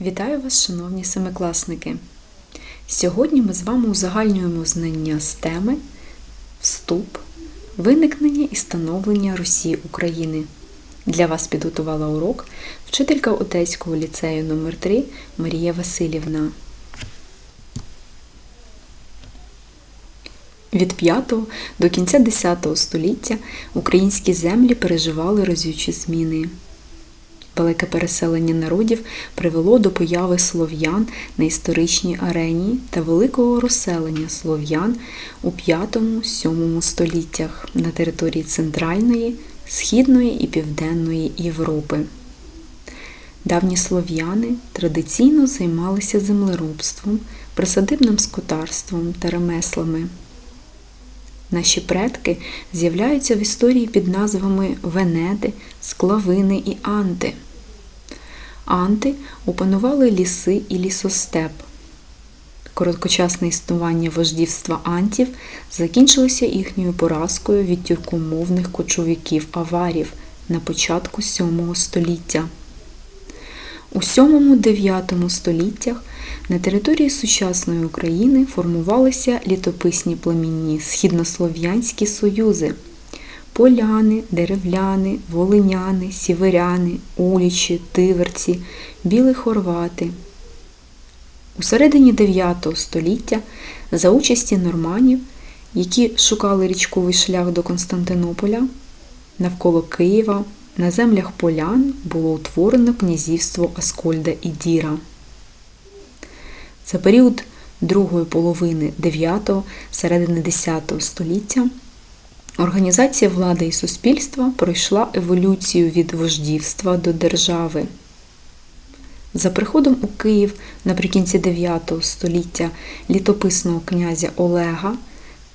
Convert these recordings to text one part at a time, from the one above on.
Вітаю вас, шановні семикласники! Сьогодні ми з вами узагальнюємо знання з теми Вступ, виникнення і становлення Русі України. Для вас підготувала урок вчителька Одеського ліцею номер 3 Марія Васильівна. Від 5 до кінця 10 століття українські землі переживали разючі зміни. Велике переселення народів привело до появи слов'ян на історичній арені та великого розселення слов'ян у 5-7 століттях на території Центральної, Східної і Південної Європи. Давні слов'яни традиційно займалися землеробством, присадибним скотарством та ремеслами. Наші предки з'являються в історії під назвами Венеди, Склавини і Анти. Анти опанували ліси і лісостеп. Короткочасне існування вождівства антів закінчилося їхньою поразкою від тюркомовних кочовиків аварів на початку VII століття. У 7-9 століттях на території сучасної України формувалися літописні племінні східнослов'янські союзи поляни, деревляни, волиняни, сіверяни, улічі, тиверці, білі хорвати. У середині 9 століття за участі норманів, які шукали річковий шлях до Константинополя, навколо Києва на землях полян було утворено князівство Аскольда і Діра. За період другої половини 9 середини 10 століття організація влади і суспільства пройшла еволюцію від вождівства до держави. За приходом у Київ наприкінці 9 століття літописного князя Олега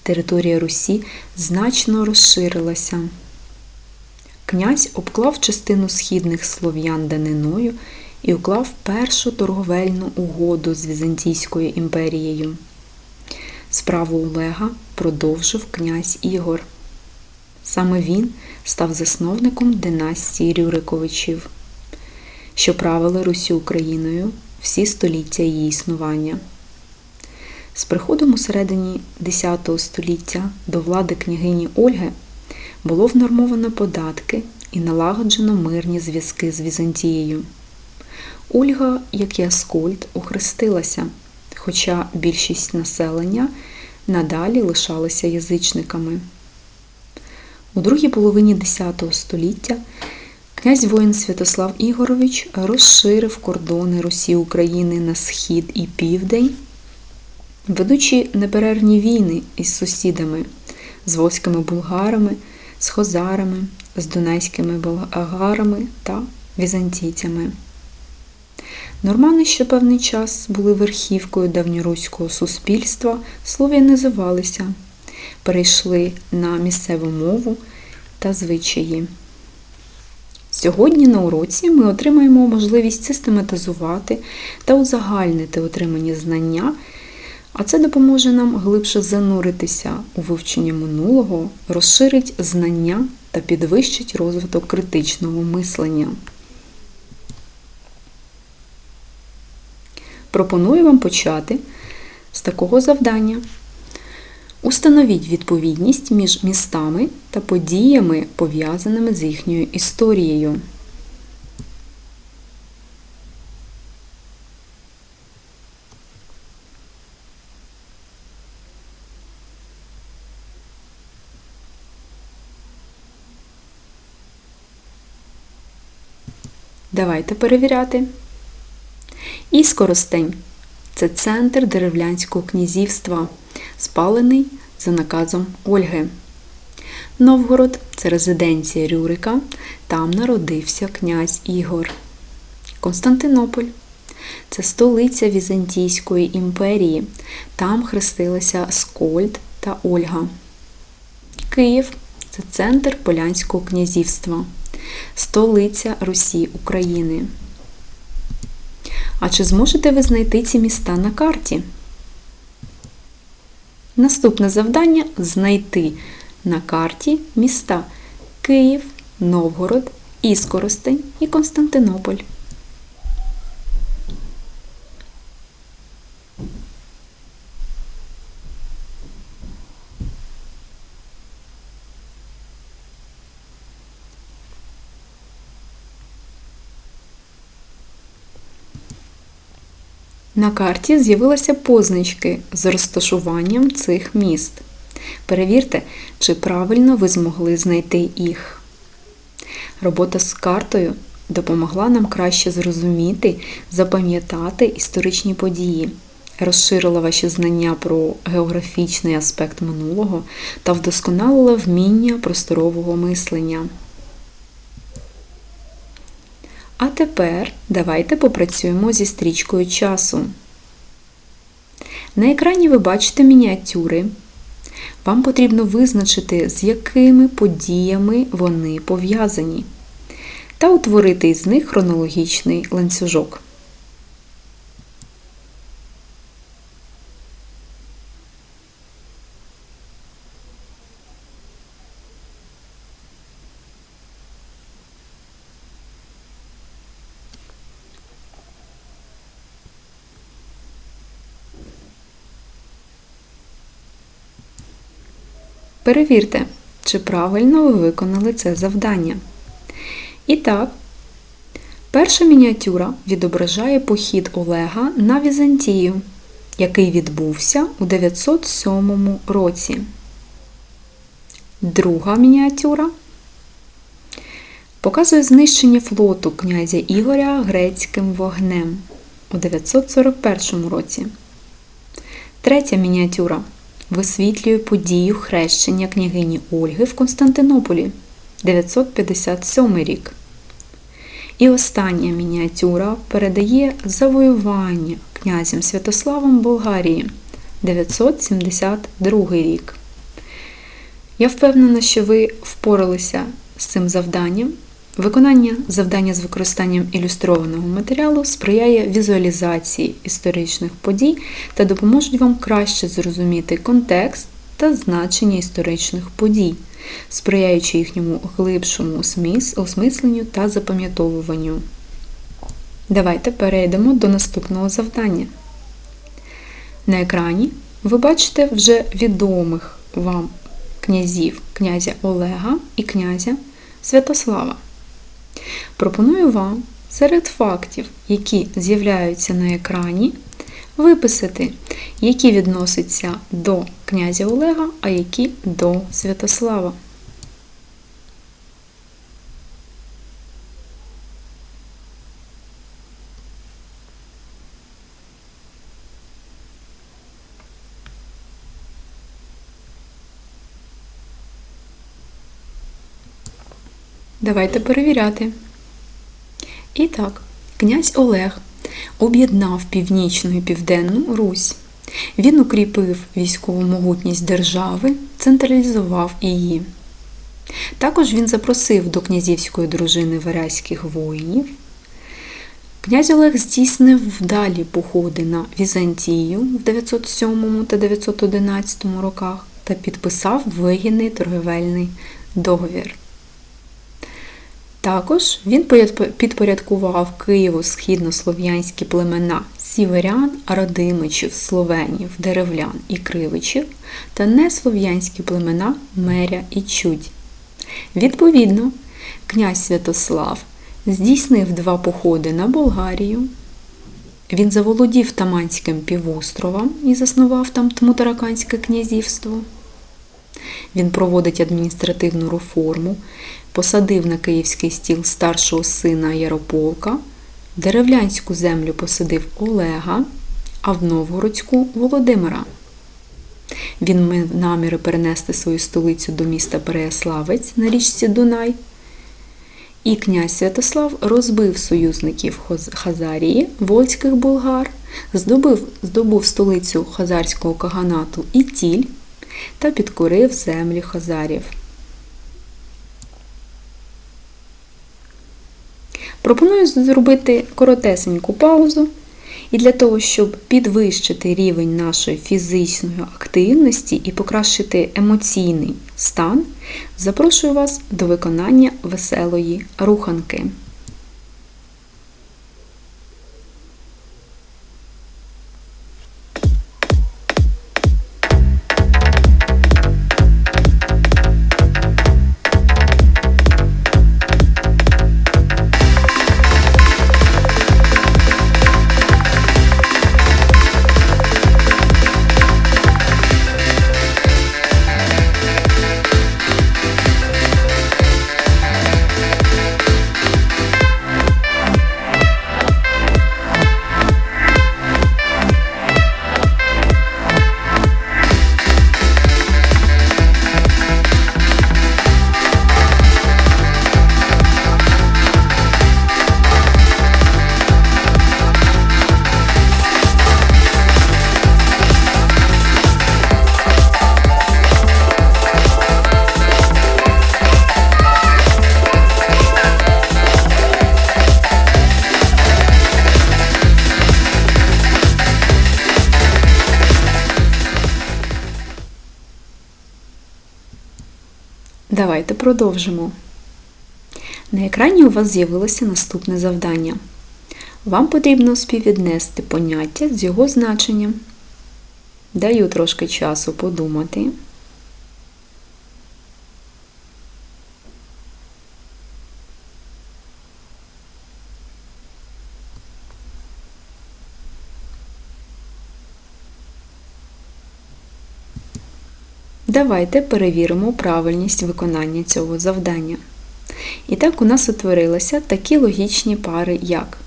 територія Русі значно розширилася. Князь обклав частину східних слов'ян даниною і уклав першу торговельну угоду з Візантійською імперією. Справу Олега продовжив князь Ігор. Саме він став засновником династії Рюриковичів, що правили Русю Україною всі століття її існування. З приходом у середині X століття до влади княгині Ольги було внормовано податки і налагоджено мирні зв'язки з Візантією. Ольга, як і Аскольд, охрестилася, хоча більшість населення надалі лишалися язичниками. У другій половині X століття князь воїн Святослав Ігорович розширив кордони Русі України на схід і південь, ведучи неперервні війни із сусідами, з войськими булгарами, з хозарами, з дунайськими болгарами та візантійцями. Нормани ще певний час були верхівкою давньоруського суспільства, слов'я називалися, перейшли на місцеву мову та звичаї. Сьогодні на уроці ми отримаємо можливість систематизувати та узагальнити отримані знання, а це допоможе нам глибше зануритися у вивчення минулого, розширить знання та підвищить розвиток критичного мислення. Пропоную вам почати з такого завдання. Установіть відповідність між містами та подіями, пов'язаними з їхньою історією. Давайте перевіряти. Іскоростень це центр деревлянського князівства, спалений за наказом Ольги. Новгород це резиденція Рюрика, там народився князь Ігор. Константинополь це столиця Візантійської імперії, там хрестилися Скольд та Ольга. Київ це центр Полянського князівства, столиця Русі України. А чи зможете ви знайти ці міста на карті? Наступне завдання знайти на карті міста Київ, Новгород, Іскоростень і Константинополь. На карті з'явилися позначки з розташуванням цих міст. Перевірте, чи правильно ви змогли знайти їх. Робота з картою допомогла нам краще зрозуміти, запам'ятати історичні події, розширила ваші знання про географічний аспект минулого та вдосконалила вміння просторового мислення. А тепер давайте попрацюємо зі стрічкою часу. На екрані ви бачите мініатюри. Вам потрібно визначити, з якими подіями вони пов'язані, та утворити із них хронологічний ланцюжок. Перевірте, чи правильно ви виконали це завдання. І так, перша мініатюра відображає похід Олега на Візантію, який відбувся у 907 році. Друга мініатюра показує знищення флоту князя Ігоря грецьким вогнем у 941 році. Третя мініатюра висвітлює подію хрещення княгині Ольги в Константинополі 957 рік. І остання мініатюра передає завоювання князем Святославом Болгарії 972 рік. Я впевнена, що ви впоралися з цим завданням. Виконання завдання з використанням ілюстрованого матеріалу сприяє візуалізації історичних подій та допоможуть вам краще зрозуміти контекст та значення історичних подій, сприяючи їхньому глибшому осмисленню та запам'ятовуванню. Давайте перейдемо до наступного завдання. На екрані ви бачите вже відомих вам князів князя Олега і князя Святослава. Пропоную вам серед фактів, які з'являються на екрані, виписати, які відносяться до князя Олега, а які до Святослава. Давайте перевіряти. І так, князь Олег об'єднав північну і південну Русь. Він укріпив військову могутність держави, централізував її. Також він запросив до князівської дружини варязьких воїнів. Князь Олег здійснив вдалі походи на Візантію в 907 та 911 роках та підписав вигідний торговельний договір. Також він підпорядкував Києву східнослов'янські племена сіверян, радимичів, словенів, деревлян і кривичів та неслов'янські племена Меря і Чудь. Відповідно, князь Святослав здійснив два походи на Болгарію. Він заволодів Таманським півостровом і заснував там Тмутараканське князівство. Він проводить адміністративну реформу, посадив на київський стіл старшого сина Ярополка, деревлянську землю посадив Олега, а в Новгородську Володимира. Він мав наміри перенести свою столицю до міста Переяславець на річці Дунай. І князь Святослав розбив союзників Хазарії, вольських болгар, здобув, здобув столицю Хазарського каганату Ітіль та підкорив землі Хазарів. Пропоную зробити коротесеньку паузу. І для того, щоб підвищити рівень нашої фізичної активності і покращити емоційний стан, запрошую вас до виконання веселої руханки. Давайте продовжимо. На екрані у вас з'явилося наступне завдання. Вам потрібно співвіднести поняття з його значенням. Даю трошки часу подумати. Давайте перевіримо правильність виконання цього завдання. І так у нас утворилися такі логічні пари, як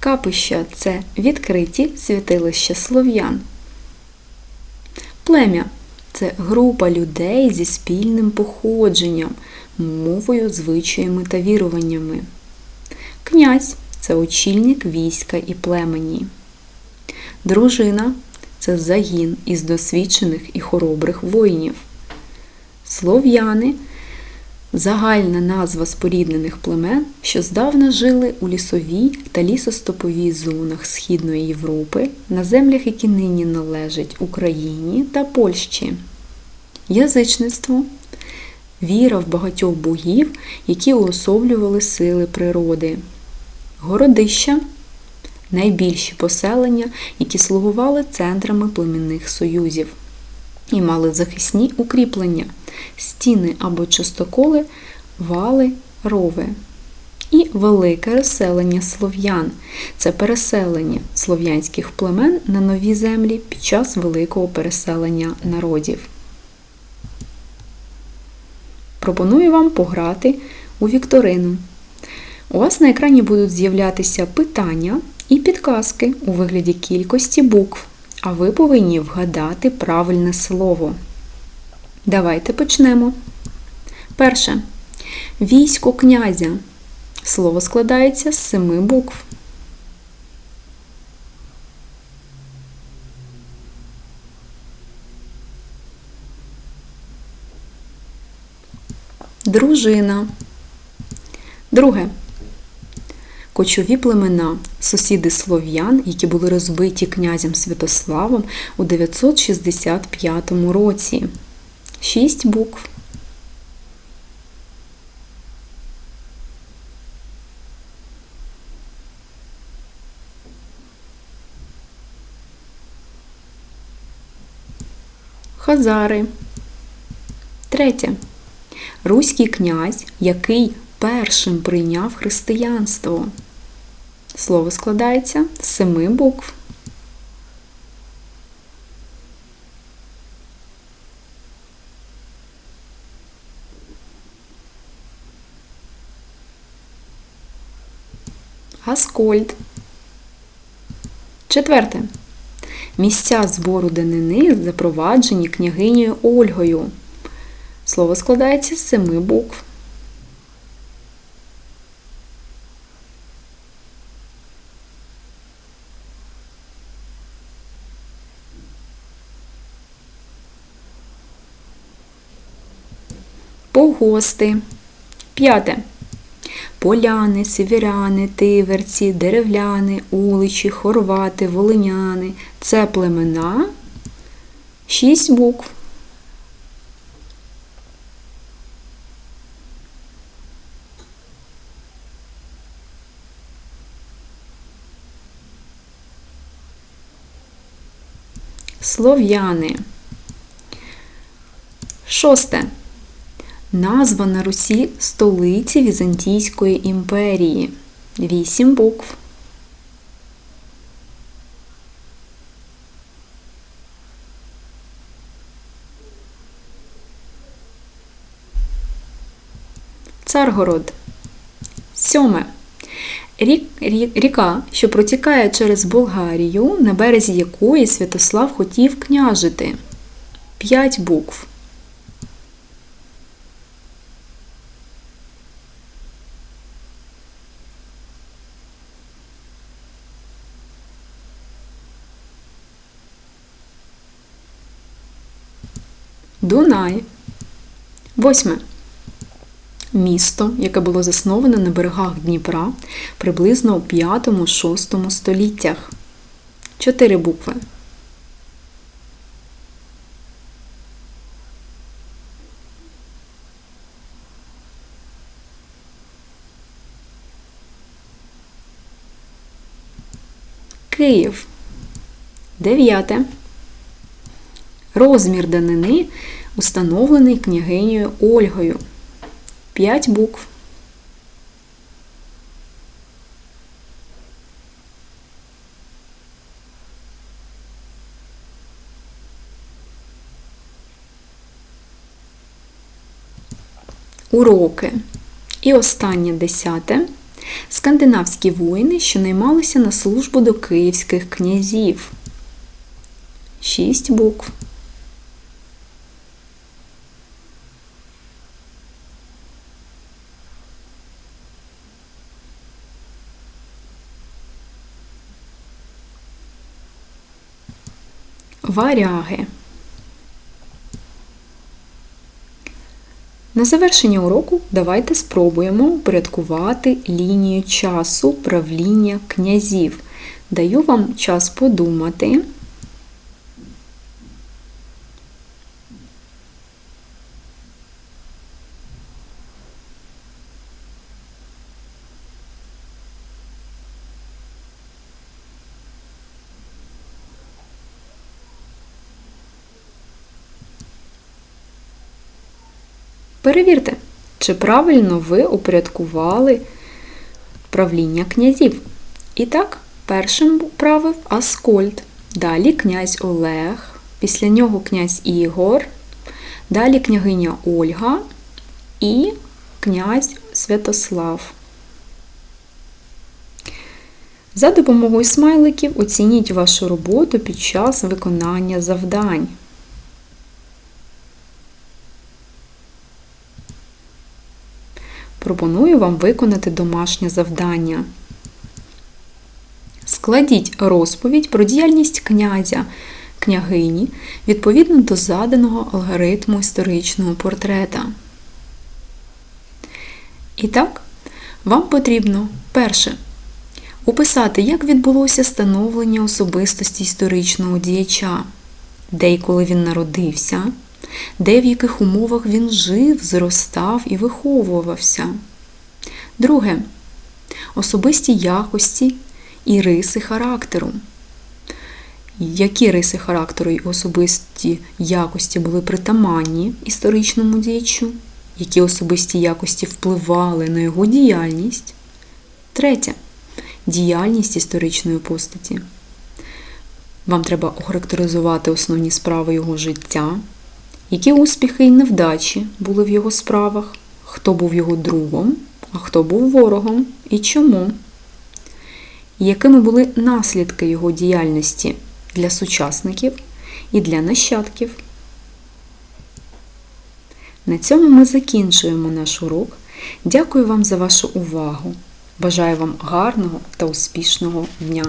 капища це відкриті святилища слов'ян. Плем'я це група людей зі спільним походженням, мовою, звичаями та віруваннями. Князь це очільник війська і племені. Дружина це загін із досвідчених і хоробрих воїнів. Слов'яни загальна назва споріднених племен, що здавна жили у лісовій та лісостоповій зонах Східної Європи, на землях, які нині належать Україні та Польщі. Язичництво віра в багатьох богів, які уособлювали сили природи. Городища найбільші поселення, які слугували центрами племінних союзів і мали захисні укріплення, стіни або частоколи, вали, рови. І велике розселення слов'ян це переселення слов'янських племен на нові землі під час великого переселення народів. Пропоную вам пограти у вікторину. У вас на екрані будуть з'являтися питання і підказки у вигляді кількості букв, а ви повинні вгадати правильне слово. Давайте почнемо. Перше. Військо князя. Слово складається з семи букв. Дружина. Друге кочові племена, сусіди слов'ян, які були розбиті князем Святославом у 965 році. Шість букв. Хазари. Третє. Руський князь, який першим прийняв християнство. Слово складається з семи букв. Аскольд. Четверте. Місця збору данини запроваджені княгинею Ольгою. Слово складається з семи букв. Погости. П'яте. Поляни, сіверяни, тиверці, деревляни, уличі, хорвати, волиняни. Це племена. Шість букв. Слов'яни. Шосте. Назва на Русі столиці Візантійської імперії. Вісім букв. Царгород. Сьоме. Рік, ріка, що протікає через Болгарію, на березі якої Святослав хотів княжити. П'ять букв. Дунай. Восьме. Місто, яке було засноване на берегах Дніпра приблизно у 5-6 століттях. Чотири букви. Київ. Дев'яте. Розмір данини установлений княгинею Ольгою. П'ять букв. Уроки. І останнє десяте. Скандинавські воїни, що наймалися на службу до київських князів. Шість букв. Варяги. На завершення уроку давайте спробуємо упорядкувати лінію часу правління князів. Даю вам час подумати. Перевірте, чи правильно ви упорядкували правління князів. І так, першим правив Аскольд, далі князь Олег, після нього князь Ігор, далі княгиня Ольга і князь Святослав. За допомогою смайликів оцініть вашу роботу під час виконання завдань. Пропоную вам виконати домашнє завдання. Складіть розповідь про діяльність князя, княгині відповідно до заданого алгоритму історичного портрета. І так, вам потрібно перше. Описати, як відбулося становлення особистості історичного діяча, де і коли він народився, де в яких умовах він жив, зростав і виховувався. Друге особисті якості і риси характеру. Які риси характеру і особисті якості були притаманні історичному діячу, які особисті якості впливали на його діяльність. Третє діяльність історичної постаті. Вам треба охарактеризувати основні справи його життя, які успіхи і невдачі були в його справах, хто був його другом, а хто був ворогом і чому, якими були наслідки його діяльності для сучасників і для нащадків. На цьому ми закінчуємо наш урок. Дякую вам за вашу увагу. Бажаю вам гарного та успішного дня!